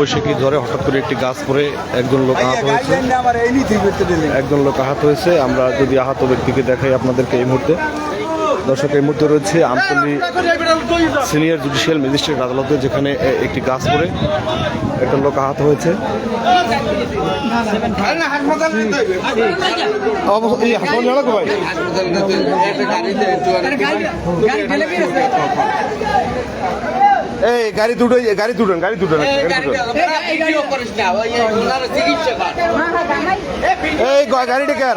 বৈশাখী ঝড়ে হঠাৎ করে একটি গাছ পরে একজন লোক আহত হয়েছে। একজন লোক আহত হয়েছে। আমরা যদি আহত ব্যক্তিকে দেখাই আপনাদেরকে এই মুহূর্তে। দর্শক এই মুহূর্তে রয়েছে আমতলি সিনিয়র জুডিশিয়াল ম্যাজিস্ট্রেট আদালতে যেখানে একটি গাছ পরে একজন লোক আহত হয়েছে। ভাই এই গাড়ি দুটো গাড়ি দুটোন গাড়ি দুটোন এই গাড়িটা কার?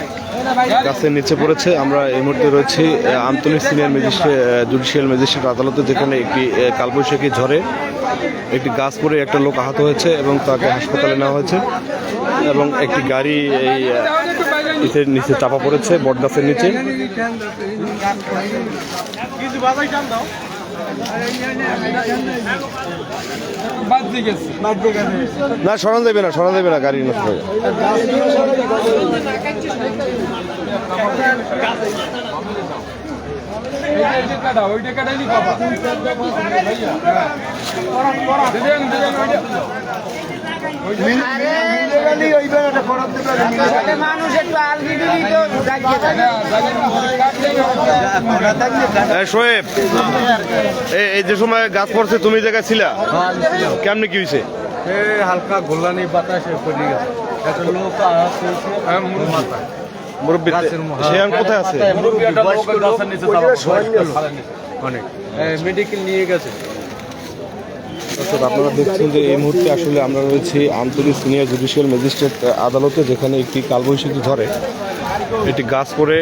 গাছের নিচে পড়েছে। আমরা এই মুহূর্তে রয়েছি Amtali senior magistrate judicial magistrate আদালতে, যেখানে একটি কালবৈশাখী ঝড়ে একটি গাছ পড়ে একটা লোক আহত হয়েছে এবং তাকে হাসপাতালে নেওয়া হয়েছে এবং একটি গাড়ি এই ইটের নিচে চাপা পড়েছে বট গাছের নিচে। না সরান দেবে না সরান দেবে না গাড়ি নষ্ট হয়ে একটু এই শোয়েব এই এই যে সময় গাছ পড়ছে তুমি জায়গায় ছিলা? কেমনি কি হয়েছে হালকা গোল্লানি বাতাসে পড়ে গেছে। একটা লোক আহত হয়েছে মাথায়। মুরব্বী কোথায় আছে? অনেক। মেডিকেল নিয়ে গেছে। দর্শক আপনারা দেখছেন যে এই মুহূর্তে আসলে আমরা রয়েছি আমতলী সিনিয়র জুডিশিয়াল ম্যাজিস্ট্রেট আদালতে, যেখানে একটি কালবৈশাখী ঝড়ে একটি গাছ পড়ে,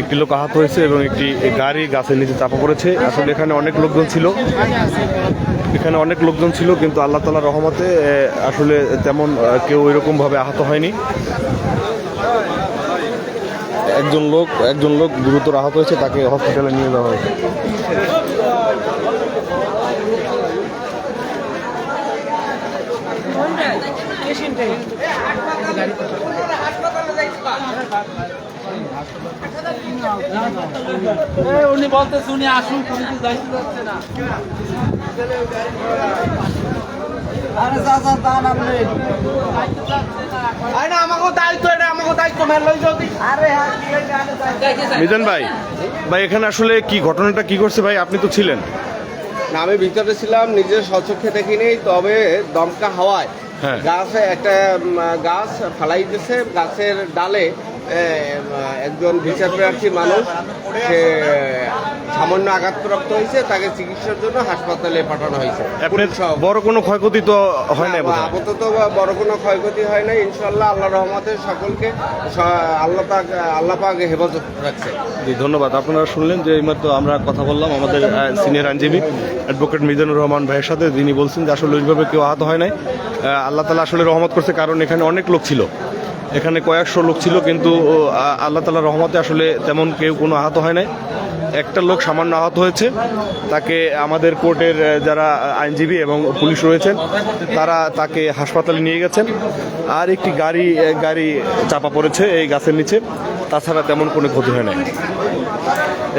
একটি লোক আহত হয়েছে এবং একটি গাড়ি গাছের নিচে চাপা পড়েছে। আসলে এখানে অনেক লোকজন ছিল। এখানে অনেক লোকজন ছিল, কিন্তু আল্লাহ তালা রহমতে আসলে তেমন কেউ এরকমভাবে আহত হয়নি। একজন লোক একজন লোক গুরুতর আহত হয়েছে, তাকে হসপিটালে নিয়ে যাওয়া হয়েছে। উনি বলতেছে উনি আসুন কিন্তু যাইতে যাচ্ছে না আরে চাচা তা নামলে আরে আমাকে দায়িত্ব এটা আমাকে দায়িত্ব যদি আরে হ্যাঁ কি হইছে? আরে দায়িত্ব। মিজান ভাই ভাই এখানে আসলে কি ঘটনাটা কি করছে ভাই আপনি তো ছিলেন না, আমি ভিতরে ছিলাম নিজের স্বচক্ষে দেখিনি তবে দমকা হাওয়ায়। গাছে একটা গাছ ফালাই দিছে গাছের ডালে একজন বিচার প্রার্থী মানুষ সে সামান্য আঘাতপ্রাপ্ত হয়েছে তাকে চিকিৎসার জন্য হাসপাতালে পাঠানো হয়েছে। বড় কোনো ক্ষয়ক্ষতি তো হয় না বোধহয়? আপাতত বড় কোনো ক্ষয়ক্ষতি হয় না ইনশাল্লাহ আল্লাহ রহমতে সকলকে আল্লাহ পাক আল্লাহ পাক হেফাজত রাখছে। জি ধন্যবাদ। আপনারা শুনলেন যে এইমাত্র আমরা কথা বললাম আমাদের সিনিয়র আইনজীবী অ্যাডভোকেট মিজানুর রহমান ভাইয়ের সাথে তিনি বলছেন যে আসলে ওইভাবে কেউ আহত হয় নাই। আল্লাহ তালা আসলে রহমত করছে কারণ এখানে অনেক লোক ছিল। এখানে কয়েকশো লোক ছিল, কিন্তু আল্লাহ তালা রহমতে আসলে তেমন কেউ কোনো আহত হয় নাই। একটা লোক সামান্য আহত হয়েছে, তাকে আমাদের কোর্টের যারা আইনজীবী এবং পুলিশ রয়েছেন, তারা তাকে হাসপাতালে নিয়ে গেছেন। আর একটি গাড়ি গাড়ি চাপা পড়েছে এই গাছের নিচে, তাছাড়া তেমন কোনো ক্ষতি হয় নাই।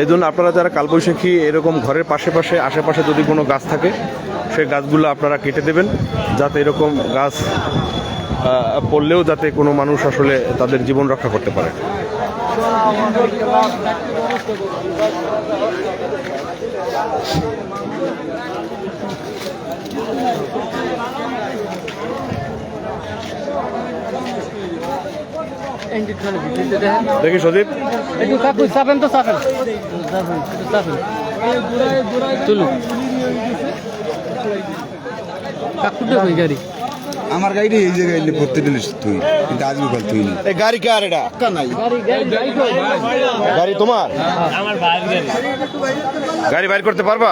এই জন্য আপনারা যারা কালবৈশাখী এরকম ঘরের পাশে পাশে, আশেপাশে যদি কোনো গাছ থাকে সেই গাছগুলো আপনারা কেটে দেবেন, যাতে এরকম গাছ পড়লেও যাতে কোনো মানুষ আসলে তাদের জীবন রক্ষা করতে পারে। দেখি সদীপ একটু চাপেন তো চাপেন চাপেন গাড়ি আমার গাড়িটা এই জায়গায় এলে প্রত্যেকটা তুই কিন্তু আজ বিকাল তুই নি এই গাড়ি কার এটা? নাই। গাড়ি তোমার? গাড়ি বাইর করতে পারবা?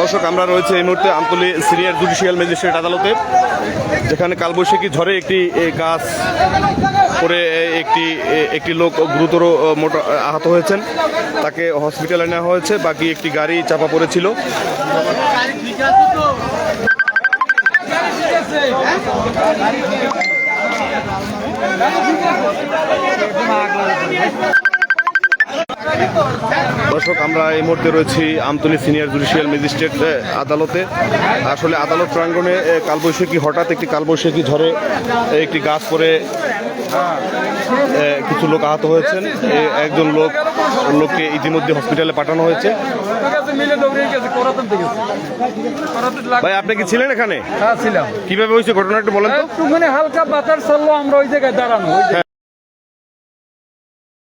দর্শক, আমরা রয়েছে এই মুহূর্তে আমতলী সিনিয়র জুডিশিয়াল ম্যাজিস্ট্রেট আদালতে, যেখানে কালবৈশাখী ঝড়ে একটি গাছ পরে একটি একটি লোক গুরুতর মোটা আহত হয়েছেন। তাকে হসপিটালে নেওয়া হয়েছে, বাকি একটি গাড়ি চাপা পড়েছিল। দর্শক আমরা এই মুহূর্তে রয়েছি আমতলী সিনিয়র জুডিশিয়াল ম্যাজিস্ট্রেট আদালতে। আসলে আদালত প্রাঙ্গণে কালবৈশাখী হঠাৎ একটি কালবৈশাখী ঝড়ে একটি গাছ পরে কিছু লোক আহত হয়েছেন। একজন লোক লোককে ইতিমধ্যে হসপিটালে পাঠানো হয়েছে। ভাই আপনি কি ছিলেন এখানে? হ্যাঁ কীভাবে হয়েছে ঘটনা একটু বলেন তো। হালকা বাতাস চলল আমরা ওই জায়গায় দাঁড়ানো